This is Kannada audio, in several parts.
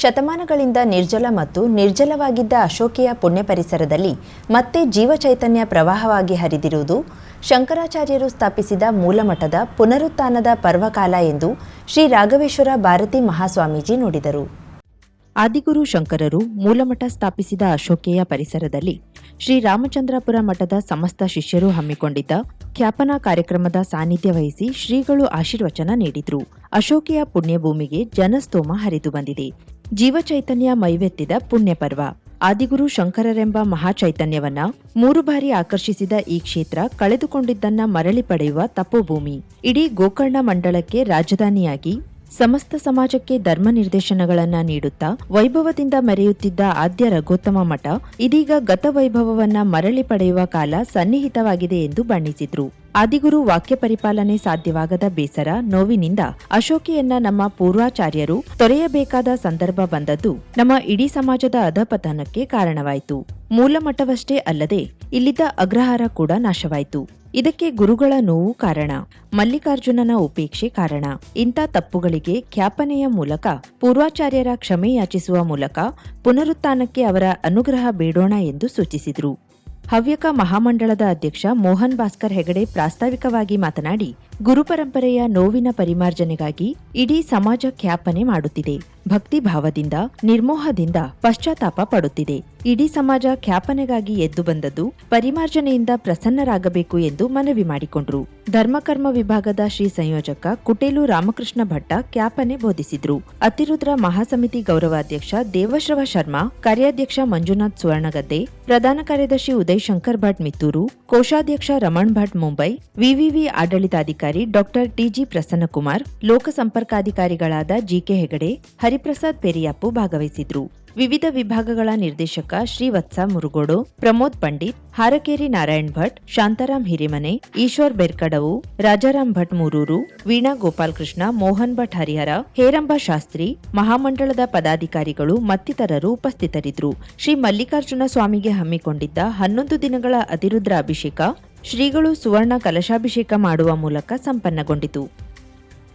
ಶತಮಾನಗಳಿಂದ ನಿರ್ಜಲ ಮತ್ತು ನಿರ್ಜಲವಾಗಿದ್ದ ಅಶೋಕಿಯ ಪುಣ್ಯ ಪರಿಸರದಲ್ಲಿ ಮತ್ತೆ ಜೀವಚೈತನ್ಯ ಪ್ರವಾಹವಾಗಿ ಹರಿದಿರುವುದು ಶಂಕರಾಚಾರ್ಯರು ಸ್ಥಾಪಿಸಿದ ಮೂಲಮಠದ ಪುನರುತ್ಥಾನದ ಪರ್ವಕಾಲ ಎಂದು ಶ್ರೀ ರಾಘವೇಶ್ವರ ಭಾರತಿ ಮಹಾಸ್ವಾಮೀಜಿ ನುಡಿದರು. ಆದಿಗುರು ಶಂಕರರು ಮೂಲಮಠ ಸ್ಥಾಪಿಸಿದ ಅಶೋಕೆಯ ಪರಿಸರದಲ್ಲಿ ಶ್ರೀ ರಾಮಚಂದ್ರಾಪುರ ಮಠದ ಸಮಸ್ತ ಶಿಷ್ಯರು ಹಮ್ಮಿಕೊಂಡಿದ್ದ ಖ್ಯಾಪನಾ ಕಾರ್ಯಕ್ರಮದ ಸಾನ್ನಿಧ್ಯ ವಹಿಸಿ ಶ್ರೀಗಳು ಆಶೀರ್ವಚನ ನೀಡಿದ್ರು. ಅಶೋಕೆಯ ಪುಣ್ಯಭೂಮಿಗೆ ಜನಸ್ತೋಮ ಹರಿದು ಬಂದಿದೆ. ಜೀವಚೈತನ್ಯ ಮೈವೆತ್ತಿದ ಪುಣ್ಯಪರ್ವ. ಆದಿಗುರು ಶಂಕರರೆಂಬ ಮಹಾಚೈತನ್ಯವನ್ನ ಮೂರು ಬಾರಿ ಆಕರ್ಷಿಸಿದ ಈ ಕ್ಷೇತ್ರ ಕಳೆದುಕೊಂಡಿದ್ದನ್ನ ಮರಳಿ ಪಡೆಯುವ ತಪೋಭೂಮಿ. ಇಡೀ ಗೋಕರ್ಣ ಮಂಡಳಕ್ಕೆ ರಾಜಧಾನಿಯಾಗಿ ಸಮಸ್ತ ಸಮಾಜಕ್ಕೆ ಧರ್ಮ ನಿರ್ದೇಶನಗಳನ್ನ ನೀಡುತ್ತಾ ವೈಭವದಿಂದ ಮೆರೆಯುತ್ತಿದ್ದ ಆದ್ಯ ರಘೋತ್ತಮ ಮಠ ಇದೀಗ ಗತವೈಭವವನ್ನ ಮರಳಿ ಪಡೆಯುವ ಕಾಲ ಸನ್ನಿಹಿತವಾಗಿದೆ ಎಂದು ಬಣ್ಣಿಸಿದ್ರು. ಆದಿಗುರು ವಾಕ್ಯ ಪರಿಪಾಲನೆ ಸಾಧ್ಯವಾಗದ ಬೇಸರ, ನೋವಿನಿಂದ ಅಶೋಕಿಯನ್ನ ನಮ್ಮ ಪೂರ್ವಾಚಾರ್ಯರು ತೊರೆಯಬೇಕಾದ ಸಂದರ್ಭ ಬಂದದ್ದು ನಮ್ಮ ಇಡೀ ಸಮಾಜದ ಅಧಪತನಕ್ಕೆ ಕಾರಣವಾಯಿತು. ಮೂಲ ಮಠವಷ್ಟೇ ಅಲ್ಲದೆ ಇಲ್ಲಿದ್ದ ಅಗ್ರಹಾರ ಕೂಡ ನಾಶವಾಯಿತು. ಇದಕ್ಕೆ ಗುರುಗಳ ನೋವು ಕಾರಣ, ಮಲ್ಲಿಕಾರ್ಜುನನ ಉಪೇಕ್ಷೆ ಕಾರಣ. ಇಂಥ ತಪ್ಪುಗಳಿಗೆ ಖ್ಯಾಪನೆಯ ಮೂಲಕ, ಪೂರ್ವಾಚಾರ್ಯರ ಕ್ಷಮೆ ಯಾಚಿಸುವ ಮೂಲಕ ಪುನರುತ್ಥಾನಕ್ಕೆ ಅವರ ಅನುಗ್ರಹ ಬೇಡೋಣ ಎಂದು ಸೂಚಿಸಿದರು. ಹವ್ಯಕ ಮಹಾಮಂಡಳದ ಅಧ್ಯಕ್ಷ ಮೋಹನ್ ಭಾಸ್ಕರ್ ಹೆಗಡೆ ಪ್ರಾಸ್ತಾವಿಕವಾಗಿ ಮಾತನಾಡಿ ಗುರುಪರಂಪರೆಯ ನೋವಿನ ಪರಿಮಾರ್ಜನೆಗಾಗಿ ಇಡೀ ಸಮಾಜ ಖ್ಯಾಪನೆ ಮಾಡುತ್ತಿದೆ. ಭಕ್ತಿ ಭಾವದಿಂದ, ನಿರ್ಮೋಹದಿಂದ ಪಶ್ಚಾತ್ತಾಪ ಪಡುತ್ತಿದೆ. ಇಡೀ ಸಮಾಜ ಖ್ಯಾಪನೆಗಾಗಿ ಎದ್ದು ಬಂದದ್ದು ಪರಿಮಾರ್ಜನೆಯಿಂದ ಪ್ರಸನ್ನರಾಗಬೇಕು ಎಂದು ಮನವಿ ಮಾಡಿಕೊಂಡ್ರು. ಧರ್ಮಕರ್ಮ ವಿಭಾಗದ ಶ್ರೀ ಸಂಯೋಜಕ ಕುಟೇಲು ರಾಮಕೃಷ್ಣ ಭಟ್ಟ ಖ್ಯಾಪನೆ ಬೋಧಿಸಿದ್ರು. ಅತಿರುದ್ರ ಮಹಾಸಮಿತಿ ಗೌರವಾಧ್ಯಕ್ಷ ದೇವಶ್ರವ ಶರ್ಮಾ, ಕಾರ್ಯಾಧ್ಯಕ್ಷ ಮಂಜುನಾಥ್ ಸುವರ್ಣಗದ್ದೆ ಪ್ರಧಾನ ಕಾರ್ಯದರ್ಶಿ ಉದಯ್ ಶಂಕರ್ ಭಟ್ ಮಿತ್ತೂರು, ಕೋಶಾಧ್ಯಕ್ಷ ರಮಣ್ ಭಟ್ ಮುಂಬೈ, ವಿವಿವಿ ಆಡಳಿತಾಧಿಕಾರಿ ಡಾಕ್ಟರ್ ಟಿಜಿ ಪ್ರಸನ್ನಕುಮಾರ್, ಲೋಕಸಂಪರ್ಕಾಧಿಕಾರಿಗಳಾದ ಜಿಕೆ ಹೆಗಡೆ, ಹರಿಪ್ರಸಾದ್ ಪೆರಿಯಪ್ಪು ಭಾಗವಹಿಸಿದ್ರು. ವಿವಿಧ ವಿಭಾಗಗಳ ನಿರ್ದೇಶಕ ಶ್ರೀವತ್ಸ ಮುರುಗೋಡು, ಪ್ರಮೋದ್ ಪಂಡಿತ್, ಹಾರಕೇರಿ ನಾರಾಯಣ್ ಭಟ್ ಶಾಂತಾರಾಮ್ ಹಿರಿಮನೆ, ಈಶ್ವರ್ ಬೆರ್ಕಡವು ರಾಜಾರಾಮ್ ಭಟ್ ಮೂರೂರು, ವೀಣಾ ಗೋಪಾಲಕೃಷ್ಣ, ಮೋಹನ್ ಭಟ್ ಹರಿಹರ, ಹೇರಂಬ ಶಾಸ್ತ್ರಿ, ಮಹಾಮಂಡಳದ ಪದಾಧಿಕಾರಿಗಳು ಮತ್ತಿತರರು ಉಪಸ್ಥಿತರಿದ್ದರು. ಶ್ರೀ ಮಲ್ಲಿಕಾರ್ಜುನ ಸ್ವಾಮಿಗೆ ಹಮ್ಮಿಕೊಂಡಿದ್ದ ಹನ್ನೊಂದು ದಿನಗಳ ಅತಿರುದ್ರ ಅಭಿಷೇಕ ಶ್ರೀಗಳು ಸುವರ್ಣ ಕಲಶಾಭಿಷೇಕ ಮಾಡುವ ಮೂಲಕ ಸಂಪನ್ನಗೊಂಡಿತು.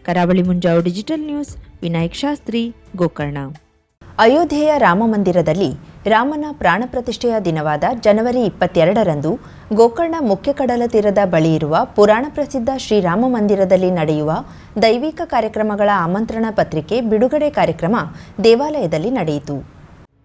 Karavali Munjavu digital news, Vinayak Shastri, Gokarna. ಅಯೋಧ್ಯೆಯ ರಾಮ ಮಂದಿರದಲ್ಲಿ ರಾಮನ ಪ್ರಾಣ ಪ್ರತಿಷ್ಠೆಯ ದಿನವಾದ ಜನವರಿ ಇಪ್ಪತ್ತೆರಡರಂದು ಗೋಕರ್ಣ ಮುಖ್ಯ ಕಡಲ ತೀರದ ಇರುವ ಪುರಾಣ ಪ್ರಸಿದ್ಧ ಶ್ರೀರಾಮ ಮಂದಿರದಲ್ಲಿ ನಡೆಯುವ ದೈವಿಕ ಕಾರ್ಯಕ್ರಮಗಳ ಆಮಂತ್ರಣ ಪತ್ರಿಕೆ ಬಿಡುಗಡೆ ಕಾರ್ಯಕ್ರಮ ದೇವಾಲಯದಲ್ಲಿ ನಡೆಯಿತು.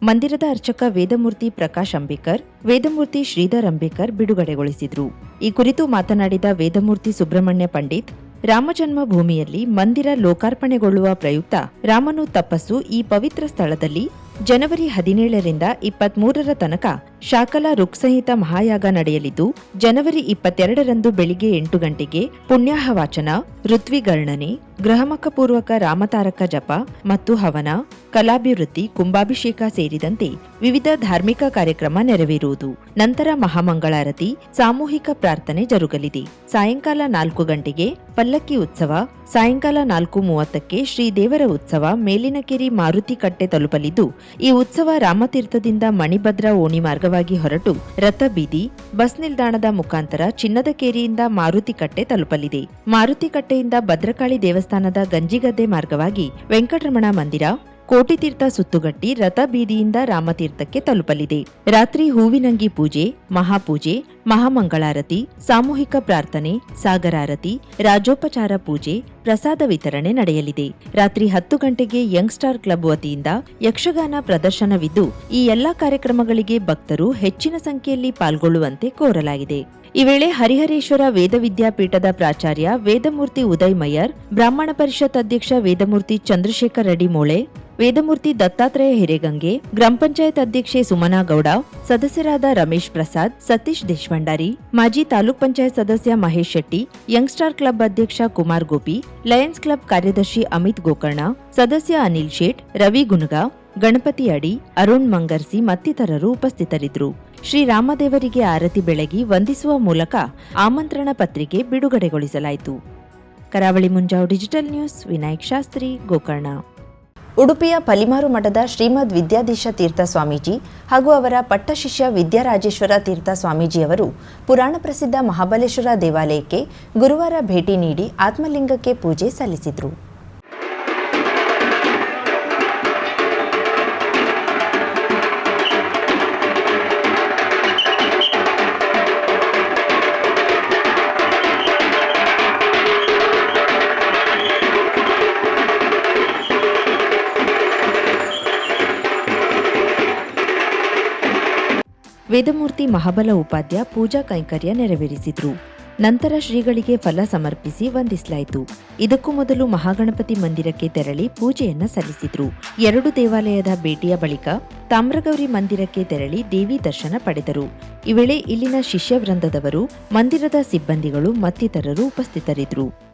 ಮಂದಿರದ ಅರ್ಚಕ ವೇದಮೂರ್ತಿ ಪ್ರಕಾಶ್ ಅಂಬೇಕರ್ ವೇದಮೂರ್ತಿ ಶ್ರೀಧರ್ ಅಂಬೇಕರ್ ಬಿಡುಗಡೆಗೊಳಿಸಿದರು. ಈ ಕುರಿತು ಮಾತನಾಡಿದ ವೇದಮೂರ್ತಿ ಸುಬ್ರಹ್ಮಣ್ಯ ಪಂಡಿತ್ ರಾಮಜನ್ಮ ಭೂಮಿಯಲ್ಲಿ ಮಂದಿರ ಲೋಕಾರ್ಪಣೆಗೊಳ್ಳುವ ಪ್ರಯುಕ್ತ ರಾಮನು ತಪಸ್ಸು ಈ ಪವಿತ್ರ ಸ್ಥಳದಲ್ಲಿ ಜನವರಿ ಹದಿನೇಳರಿಂದ ಇಪ್ಪತ್ಮೂರರ ತನಕ ಶಾಕಲ ಋಕ್ಸಹಿತ ಮಹಾಯಾಗ ನಡೆಯಲಿದ್ದು, ಜನವರಿ ಇಪ್ಪತ್ತೆರಡರಂದು ಬೆಳಿಗ್ಗೆ ಎಂಟು ಗಂಟೆಗೆ ಪುಣ್ಯಾಹ ವಾಚನ ಋತ್ವಿಗರ್ಣನೆ ಗ್ರಹಮಕಪೂರ್ವಕ ರಾಮತಾರಕ ಜಪ ಮತ್ತು ಹವನ, ಕಲಾಭಿವೃದ್ಧಿ, ಕುಂಭಾಭಿಷೇಕ ಸೇರಿದಂತೆ ವಿವಿಧ ಧಾರ್ಮಿಕ ಕಾರ್ಯಕ್ರಮ ನೆರವೇರುವುದು. ನಂತರ ಮಹಾಮಂಗಳಾರತಿ, ಸಾಮೂಹಿಕ ಪ್ರಾರ್ಥನೆ ಜರುಗಲಿದೆ. ಸಾಯಂಕಾಲ ನಾಲ್ಕು ಗಂಟೆಗೆ ಪಲ್ಲಕ್ಕಿ ಉತ್ಸವ, ಸಾಯಂಕಾಲ ನಾಲ್ಕು ಮೂವತ್ತಕ್ಕೆ ಶ್ರೀ ದೇವರ ಉತ್ಸವ ಮೇಲಿನಕೆರೆ ಮಾರುತಿ ಕಟ್ಟೆ ತಲುಪಲಿದ್ದು, ಈ ಉತ್ಸವ ರಾಮತೀರ್ಥದಿಂದ ಮಣಿಭದ್ರ ಓಣಿ ಮಾರ್ಗವಾಗಿ ಹೊರಟು ರಥಬೀದಿ ಬಸ್ ನಿಲ್ದಾಣದ ಮುಖಾಂತರ ಚಿನ್ನದಕೇರಿಯಿಂದ ಮಾರುತಿಕಟ್ಟೆ ತಲುಪಲಿದೆ. ಮಾರುತಿಕಟ್ಟೆಯಿಂದ ಭದ್ರಕಾಳಿ ದೇವಸ್ಥಾನದ ಗಂಜಿಗದ್ದೆ ಮಾರ್ಗವಾಗಿ ವೆಂಕಟರಮಣ ಮಂದಿರ ಕೋಟಿತೀರ್ಥ ಸುತ್ತುಗಟ್ಟಿ ರಥ ಬೀದಿಯಿಂದ ರಾಮತೀರ್ಥಕ್ಕೆ ತಲುಪಲಿದೆ. ರಾತ್ರಿ ಹೂವಿನಂಗಿ ಪೂಜೆ, ಮಹಾಪೂಜೆ, ಮಹಾಮಂಗಳಾರತಿ, ಸಾಮೂಹಿಕ ಪ್ರಾರ್ಥನೆ, ಸಾಗರಾರತಿ, ರಾಜೋಪಚಾರ ಪೂಜೆ, ಪ್ರಸಾದ ವಿತರಣೆ ನಡೆಯಲಿದೆ. ರಾತ್ರಿ ಹತ್ತು ಗಂಟೆಗೆ ಯಂಗ್ ಸ್ಟಾರ್ ಕ್ಲಬ್ ವತಿಯಿಂದ ಯಕ್ಷಗಾನ ಪ್ರದರ್ಶನವಿದ್ದು, ಈ ಎಲ್ಲಾ ಕಾರ್ಯಕ್ರಮಗಳಿಗೆ ಭಕ್ತರು ಹೆಚ್ಚಿನ ಸಂಖ್ಯೆಯಲ್ಲಿ ಪಾಲ್ಗೊಳ್ಳುವಂತೆ ಕೋರಲಾಗಿದೆ. ಈ ವೇಳೆ ಹರಿಹರೇಶ್ವರ ವೇದ ವಿದ್ಯಾಪೀಠದ ಪ್ರಾಚಾರ್ಯ ವೇದಮೂರ್ತಿ ಉದಯ್ ಮಯ್ಯರ್ ಬ್ರಾಹ್ಮಣ ಪರಿಷತ್ ಅಧ್ಯಕ್ಷ ವೇದಮೂರ್ತಿ ಚಂದ್ರಶೇಖರ್ ರೆಡ್ಡಿಮೋಳೆ ವೇದಮೂರ್ತಿ ದತ್ತಾತ್ರೇಯ ಹಿರೇಗಂಗೆ, ಗ್ರಾಮ ಪಂಚಾಯತ್ ಅಧ್ಯಕ್ಷೆ ಸುಮನಾ ಗೌಡ, ಸದಸ್ಯರಾದ ರಮೇಶ್ ಪ್ರಸಾದ್, ಸತೀಶ್ ದೇಶಭಂಡಾರಿ ಮಾಜಿ ತಾಲೂಕ್ ಪಂಚಾಯತ್ ಸದಸ್ಯ Mahesh Shetty, young star club ಅಧ್ಯಕ್ಷ ಕುಮಾರ್ ಗೋಪಿ, ಲಯನ್ಸ್ ಕ್ಲಬ್ ಕಾರ್ಯದರ್ಶಿ ಅಮಿತ್ ಗೋಕರ್ಣ, ಸದಸ್ಯ ಅನಿಲ್ ಶೇಟ್, ರವಿ ಗುನುಗ ಗಣಪತಿ ಅಡಿ, ಅರುಣ್ ಮಂಗರ್ಸಿ ಮತ್ತಿತರರು ಉಪಸ್ಥಿತರಿದ್ದರು. ಶ್ರೀರಾಮದೇವರಿಗೆ ಆರತಿ ಬೆಳಗಿ ವಂದಿಸುವ ಮೂಲಕ ಆಮಂತ್ರಣ ಪತ್ರಿಕೆ ಬಿಡುಗಡೆಗೊಳಿಸಲಾಯಿತು. Karavali Munjavu digital news, Vinayak Shastri, Gokarna. ಉಡುಪಿಯ ಪಲಿಮಾರು ಮಠದ ಶ್ರೀಮದ್ ವಿದ್ಯಾಧೀಶ ತೀರ್ಥ ಸ್ವಾಮೀಜಿ ಹಾಗೂ ಅವರ ಪಟ್ಟಶಿಷ್ಯ ವಿದ್ಯಾರಾಜೇಶ್ವರ ತೀರ್ಥ ಸ್ವಾಮೀಜಿಯವರು ಪುರಾಣ ಪ್ರಸಿದ್ಧ ಮಹಾಬಲೇಶ್ವರ ದೇವಾಲಯಕ್ಕೆ ಗುರುವಾರ ಭೇಟಿ ನೀಡಿ ಆತ್ಮಲಿಂಗಕ್ಕೆ ಪೂಜೆ ಸಲ್ಲಿಸಿದರು. ವೇದಮೂರ್ತಿ ಮಹಾಬಲ ಉಪಾಧ್ಯ ಪೂಜಾ ಕೈಂಕರ್ಯ ನೆರವೇರಿಸಿದ್ರು. ನಂತರ ಶ್ರೀಗಳಿಗೆ ಫಲ ಸಮರ್ಪಿಸಿ ವಂದಿಸಲಾಯಿತು. ಇದಕ್ಕೂ ಮೊದಲು ಮಹಾಗಣಪತಿ ಮಂದಿರಕ್ಕೆ ತೆರಳಿ ಪೂಜೆಯನ್ನ ಸಲ್ಲಿಸಿದ್ರು. ಎರಡು ದೇವಾಲಯದ ಭೇಟಿಯ ಬಳಿಕ ತಾಮ್ರಗೌರಿ ಮಂದಿರಕ್ಕೆ ತೆರಳಿ ದೇವಿ ದರ್ಶನ ಪಡೆದರು. ಈ ವೇಳೆ ಇಲ್ಲಿನ ಶಿಷ್ಯ ವೃಂದದವರು, ಮಂದಿರದ ಸಿಬ್ಬಂದಿಗಳು ಮತ್ತಿತರರು ಉಪಸ್ಥಿತರಿದ್ದರು.